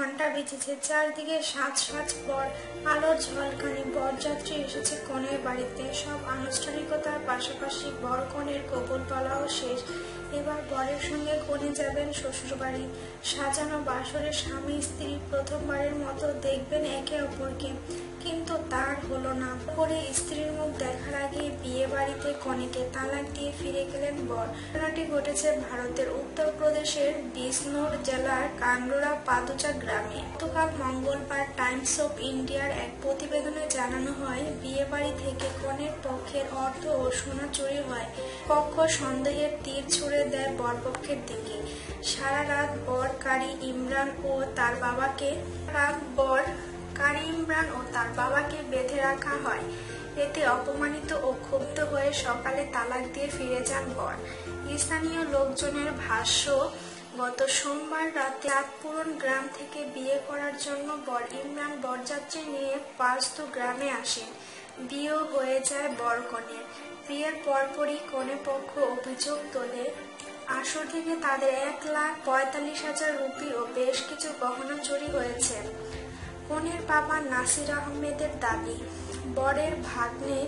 ঘণ্টা বেজেছে চারদিকে সাজ সাজ পর আলোর ঝলকানি, বরযাত্রী এসেছে কনের বাড়িতে। সব আনুষ্ঠানিকতার পাশাপাশি বর কনের কবুল পালাও শেষ। এবার বরের সঙ্গে কনে যাবেন শ্বশুরবাড়ি। সাজানো বাসরে স্বামী, স্ত্রী প্রথমবারের মতো দেখবেন একে অপরকে। কিন্তু তার হলো না। করে স্ত্রীর মুখ দেখার আগে বাড়িতে কনেকে তালাক দিয়ে ফিরে গেলেন বর। ঘটনাটি ঘটেছে ভারতের উত্তরপ্রদেশের বিজনোর জেলার কান্ডোরা পাদুচা গ্রামে। গতকাল মঙ্গলবার টাইমস অফ ইন্ডিয়ার এক প্রতিবেদনে জানানো হয় বিয়ে বাড়ি থেকে কনের পক্ষের অর্থ ও সোনা চুরি হয়। পক্ষ সন্দেহের তীর ছুড়ে দেয় বরপক্ষের দিকে। সারা রাত বর কারি ইমরান ও তার বাবাকে, রাত বর কারি ইমরান ও তার বাবাকে বেঁধে রাখা হয়। এতে অপমানিত ও ক্ষুব্ধ হয়ে সকালে তালাক দিয়ে ফিরে যান বর। স্থানীয় লোকজনের ভাষ্য, গত সোমবার রাতে আতপুরন গ্রাম থেকে বিয়ে করার জন্য বর ইমরান বরযাত্রী নিয়ে পাঁচতু গ্রামে আসেন। বিয়েও হয়ে যায় বর কনের বিয়ের পরপরই কনে পক্ষ অভিযোগ তোলে, আসর থেকে তাদের এক লাখ পঁয়তাল্লিশ হাজার রুপি ও বেশ কিছু গহনা চুরি হয়েছে। কনের বাবা নাসির আহমেদের দাবি, বরের ভাগ্নে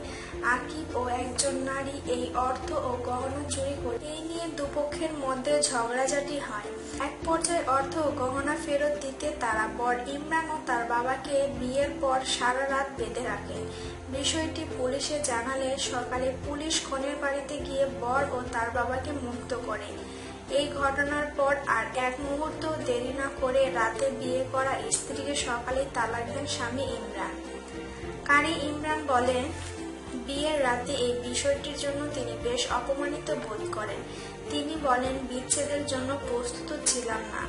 আকিব ও একজন নারী এই অর্থ ও গহনা চুরি করে এই নিয়ে দুপক্ষের মধ্যে ঝগড়াঝাটি হয়। এক পর্যায়ে অর্থ ও গহনা ফেরত দিতে তারা বর ইমরান ও তার বাবাকে বিয়ের পর সারা রাত বেঁধে রাখে। বিষয়টি পুলিশে জানালে সকালে পুলিশ কনের বাড়িতে গিয়ে বর ও তার বাবাকে মুক্ত করে। এই ঘটনার পর আর এক মুহূর্ত দেরি না করে রাতে বিয়ে করা স্ত্রীকে সকালে তালাক দেন স্বামী ইমরান। কারি ইমরান বলেন, বিয়ের রাতে এই বিষয়টির জন্য তিনি বেশ অপমানিত বোধ করেন। তিনি বলেন, বিচ্ছেদের জন্য প্রস্তুত ছিলাম না।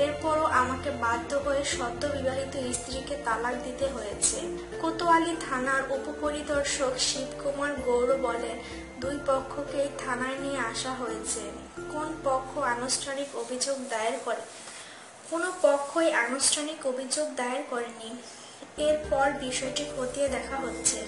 এরপরও আমাকে বাধ্য হয়ে সদ্য বিবাহিত স্ত্রীকে তালাক দিতে হয়েছে। কোতোয়ালি থানার উপপরিদর্শক শিবকুমার গৌর বলেন, দুই পক্ষকে থানায় নিয়ে আসা হয়েছে। কোন পক্ষ আনুষ্ঠানিক অভিযোগ দায়ের করে? কোনো পক্ষই আনুষ্ঠানিক অভিযোগ দায়ের করেনি। এরপর বিষয়টি খতিয়ে দেখা হচ্ছে।